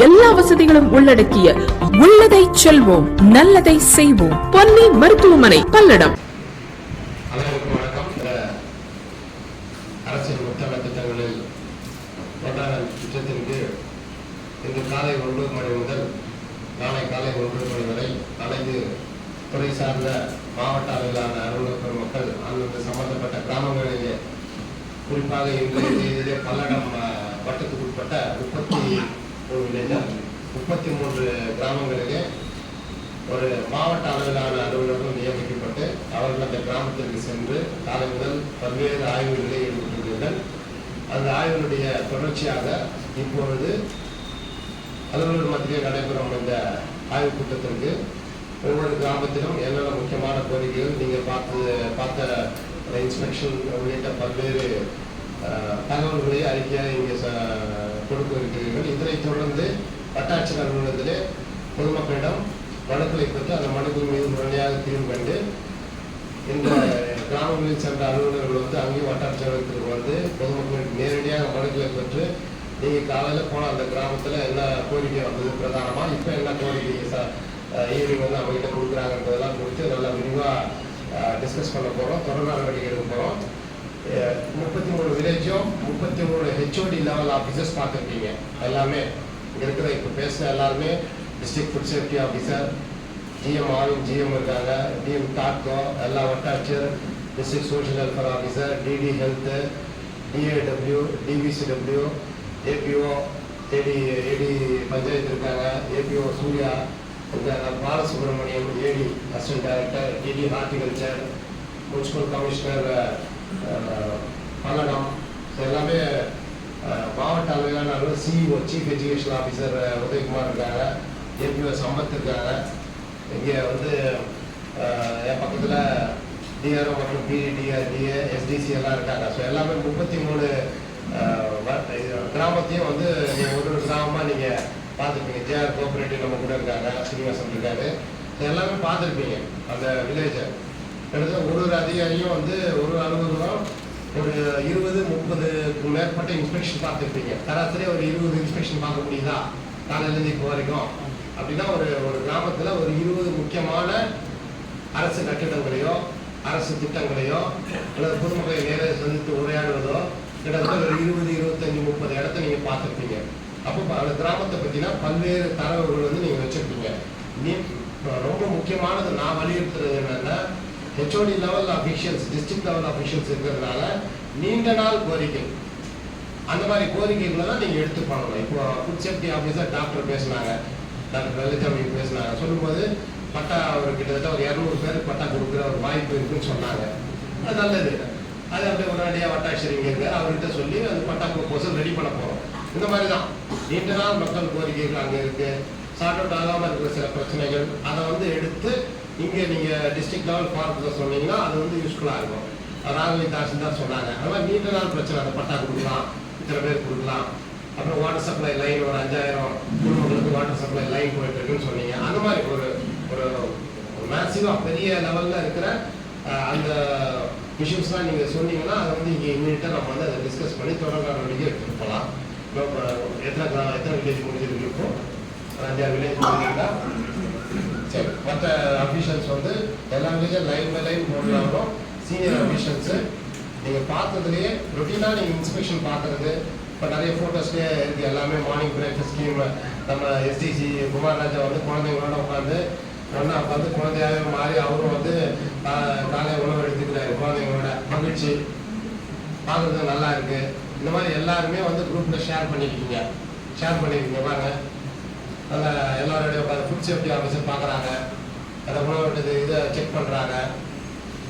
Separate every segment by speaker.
Speaker 1: எல்லா வசதிகளும் உள்ளடக்கிய உள்ளதை செல்வோம் நல்லதை செய்வோம். பொன்னி மருத்துவமனை பல்லடம்.
Speaker 2: அனைவருக்கும் இந்த அரசின் முத்தக திட்டங்களில் கொண்டாட திட்டத்தின் இன்று காலை ஒன்பது மணி முதல் நாளை காலை ஒன்பது மணி வரை அனைத்து துறை சார்ந்த மாவட்ட அளவிலான அலுவலர் பெருமக்கள் அந்தந்த சம்பந்தப்பட்ட கிராமங்களிலே குறிப்பாக இன்றைய தேதியிலே பல்லடம் அஹ், வட்டத்துக்குட்பட்ட முப்பத்தி முப்பத்தி மூன்று கிராமங்களிலே ஒரு மாவட்ட அளவிலான அலுவலர்கள் நியமிக்கப்பட்டு அவர்கள் அந்த கிராமத்திற்கு சென்று காலை முதல் பல்வேறு ஆய்வுகளை ஈடுபட்டுள்ளனர் அந்த ஆய்வுகளுடைய தொடர்ச்சியாக இப்பொழுது அலுவலர் மத்தியில் நடைபெறும் இந்த ஆய்வுக் கூட்டத்திற்கு ஒவ்வொரு கிராமத்திலும் என்னென்ன முக்கியமான கோரிக்கைகள் நீங்கள் பார்த்து பார்த்த இன்ஸ்பெக்ஷன் உள்ளிட்ட பல்வேறு தகவல்களை அறிக்கையாக இங்கே கொடுக்க இருக்கிறீர்கள் இதனைத் தொடர்ந்து வட்டாட்சியர் அலுவலகத்திலே பொதுமக்களிடம் மனுக்களை பெற்று அந்த மனுக்கள் மீது முறையாக தீர்வு கண்டு இந்த கிராமங்களில் சென்ற அலுவலர்கள் வந்து அங்கேயும் வட்டாட்சியர்களுக்கு வந்து பொதுமக்களுக்கு நேரடியாக மனுக்களை பெற்று நீங்கள் காலையில் போன அந்த கிராமத்தில் என்ன கோரிக்கை வந்தது பிரதானமாக இப்போ என்ன கோரிக்கை சார் ஈவினிங் வந்து அவங்ககிட்ட கொடுக்குறாங்கன்றதெல்லாம் குறித்து நல்லா விரிவாக டிஸ்கஸ் பண்ண போகிறோம் தொடர் நடவடிக்கை எடுக்க போகிறோம் முப்பத்தி மூணு வில்லேஜும் முப்பத்தி மூணு ஹெச்ஓடி லெவல் ஆஃபீஸர்ஸ் பார்த்துருக்கீங்க எல்லாமே. இங்கே இருக்கிற இப்போ பேசுகிற எல்லாருமே district food safety officer GM Aavin GM இருக்காங்க டிஎம் டாக்கோ எல்லா வட்டாட்சியர் district social welfare officer DD health DAW DPCW APO AD AD panchayat இருக்காங்க ஏபிஓ சூர்யா இருக்காங்க Balasubramaniam AD assistant director DD horticulture municipal commissioner Palladam எல்லாமே மாவட்ட அளவிலான அளவு CEO chief education officer Udayakumar இருக்காங்க. ஏபிஓ சம்பத் இருக்காங்க. இங்கே வந்து என் பக்கத்தில் டிஆர்ஓ மற்றும் பிடிஆர் டிஏ எஸ்டிசி எல்லாம் இருக்காங்க. ஸோ எல்லாமே முப்பத்தி மூணு கிராமத்தையும் வந்து நீங்கள் ஒரு ஒரு கிராமமாக நீங்கள் பார்த்துருப்பீங்க. ஜேஆர் கோஆபரேட்டிவ் நம்ம கூட இருக்காங்க. சீனிவாசன் இருக்காரு. எல்லாமே பார்த்துருப்பீங்க. அந்த வில்லேஜை. கிட்டத்தட்ட ஒரு ஒரு அதிகாரியும் வந்து ஒரு அலுவலகம் ஒரு இருபது முப்பதுக்கு மேற்பட்ட இன்ஸ்பெக்ஷன் பார்த்துருப்பீங்க. சராசரி ஒரு இருபது இன்ஸ்பெக்ஷன் பார்க்க முடியுதா? காலையிலேருந்து இப்போ வரைக்கும். அப்படின்னா ஒரு ஒரு கிராமத்தில் ஒரு இருபது முக்கியமான அரசு கட்டிடங்களையோ அரசு திட்டங்களையோ அல்லது பொதுமக்களை நேரில் சந்தித்து உரையாடுவதோ கிட்டத்தட்ட ஒரு இருபது இருபத்தஞ்சி முப்பது இடத்த நீங்கள் பார்த்துருப்பீங்க. அப்போ அந்த கிராமத்தை பற்றினா பல்வேறு தரவுகள் வந்து நீங்கள் வச்சுருப்பீங்க. நீ ரொம்ப முக்கியமானது நான் வலியுறுத்துறது என்னன்னா HOD level officials district level officials இருக்கிறதுனால நீண்ட நாள் கோரிக்கை. அந்த மாதிரி கோரிக்கைகளை தான் நீங்கள் எடுத்து பண்ணணும் இப்போ ஃபுட் சேஃப்டி ஆஃபீஸர் டாக்டர் பேசினாங்க டாக்டர் லலிதாமி பேசினாங்க. சொல்லும்போது பட்டா அவர் கிட்டத்தட்ட ஒரு இரநூறு பேருக்கு பட்டா கொடுக்குற ஒரு வாய்ப்பு இருக்குன்னு சொன்னாங்க. அது நல்லது. அது அப்படியே உடனடியாக வட்டாட்சியர் இங்கே இருக்கு அவர்கிட்ட சொல்லி அந்த பட்டா ப்ரொபோசல் ரெடி பண்ண போகிறோம் இந்த மாதிரி தான். நீண்ட நாள் மக்கள் கோரிக்கைகள் அங்கே இருக்குது சார்ட் அவுட் ஆகாமல் இருக்கிற சில பிரச்சனைகள் அதை வந்து எடுத்து இங்கே நீங்கள் டிஸ்ட்ரிக்ட் லெவல் ஃபாரத்தில் சொன்னீங்கன்னா அது வந்து யூஸ்ஃபுல்லாக இருக்கும். ராகவி தாசில்தார் சொன்னாங்க. அதெல்லாம் நீண்ட நாள் பிரச்சனை. அந்த பட்டா கொடுக்கலாம். இத்தனை பேர் கொடுக்கலாம். அப்புறம் வாட்டர் சப்ளை லைன் ஒரு அஞ்சாயிரம் குடும்பங்களுக்கு வாட்டர் சப்ளை லைன் போயிட்டு இருக்குன்னு சொன்னீங்க. அந்த மாதிரி ஒரு ஒரு மேக்ஸிமம் பெரிய லெவலில் இருக்கிற அந்த விஷயம்ஸ்லாம் நீங்கள் சொன்னீங்கன்னா அதை வந்து இங்கே இம்மிடியட்டாக நம்ம வந்து அதை டிஸ்கஸ் பண்ணி தொடர் நடவடிக்கை எடுத்துகிட்டு போகலாம். எத்தனை எத்தனை வில்லேஜ் முடிஞ்சிருக்கோம் அஞ்சாறு வில்லேஜ் முடிஞ்சிருக்கா அஃபீஷியல்ஸ் வந்து எல்லா வில்லேஜும் லைன் பை லைன் போடுறாங்களோ சீனியர் அஃபீஷியல்ஸு நீங்கள் பார்த்ததுலேயே ரொட்டீனாக நீங்கள் இன்ஸ்பெக்ஷன் பார்க்குறது இப்போ நிறைய ஃபோட்டோஸ்லேயே இருக்குது எல்லாமே மார்னிங் பிரேக்ஃபாஸ்ட் ஸ்கீம் நம்ம எஸ்டிசி குமார் ராஜா வந்து குழந்தைங்களோட உட்காந்து ஒன்றா உட்காந்து குழந்தையாவே மாறி அவரும் வந்து காலை உணவு எடுத்துக்கிறாரு குழந்தைங்களோட. மகிழ்ச்சி. பார்க்குறது நல்லா இருக்கு. இந்த மாதிரி எல்லாருமே வந்து குரூப்பில் ஷேர் பண்ணியிருக்கீங்க ஷேர் பண்ணியிருக்கீங்க பாருங்க. அதில் எல்லாரோடைய ஃபுட் சேஃப்டி ஆஃபீஸர் பார்க்குறாங்க அந்த உணவு இதை செக் பண்ணுறாங்க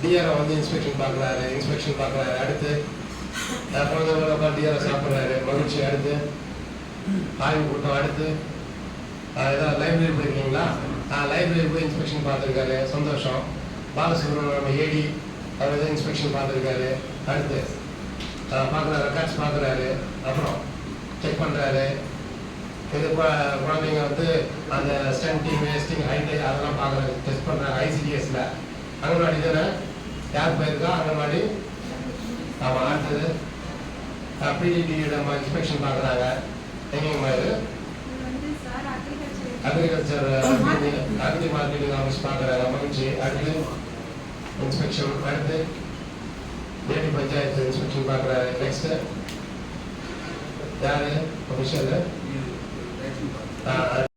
Speaker 2: டிஆர்ஓ வந்து இன்ஸ்பெக்ஷன் பார்க்குறாரு இன்ஸ்பெக்ஷன் பார்க்குறாரு. அடுத்து அஹ், குழந்தைங்களோட உட்காந்து டிஆர்ஓ சாப்பிட்றாரு. மகிழ்ச்சி. அடுத்து ஆய்வு கூட்டம். அடுத்து ஏதாவது லைப்ரரி போயிருக்கீங்களா? லைப்ரரி போய் இன்ஸ்பெக்ஷன் பார்த்துருக்காரு. சந்தோஷம். பாலசுப்ரமணியம் ஏடி அவர் எதாவது இன்ஸ்பெக்ஷன் பார்த்துருக்காரு. அடுத்து பார்க்குற ரெக்கார்ட்ஸ் பார்க்குறாரு. அப்புறம் செக் பண்ணுறாரு இது குழந்தைங்க வந்து அந்த ஸ்டென்டிங் வேஸ்டிங் ஹைட் அதெல்லாம் பார்க்குறாங்க டெஸ்ட் பண்ணுறாங்க ஐசிடிஎஸ்ல அங்கன்வாடி தானே? யார் போயிருக்கா? அங்கன்வாடி? ஆமாம் அடுத்தது. பிடிடியோட இன்ஸ்பெக்ஷன் பார்க்குறாங்க. எங்கேங்கம்மா இது? அக்ரிகல்ச்சர் அக்ரி மார்க்கெட்டிங் ஆஃபீஸ் பார்க்குறாங்க. மகிழ்ச்சி. அடுத்து இன்ஸ்பெக்ஷன் அடுத்து தேனி பஞ்சாயத்து இன்ஸ்பெக்ஷன் பார்க்குறாரு. நெக்ஸ்ட் யாரு? 大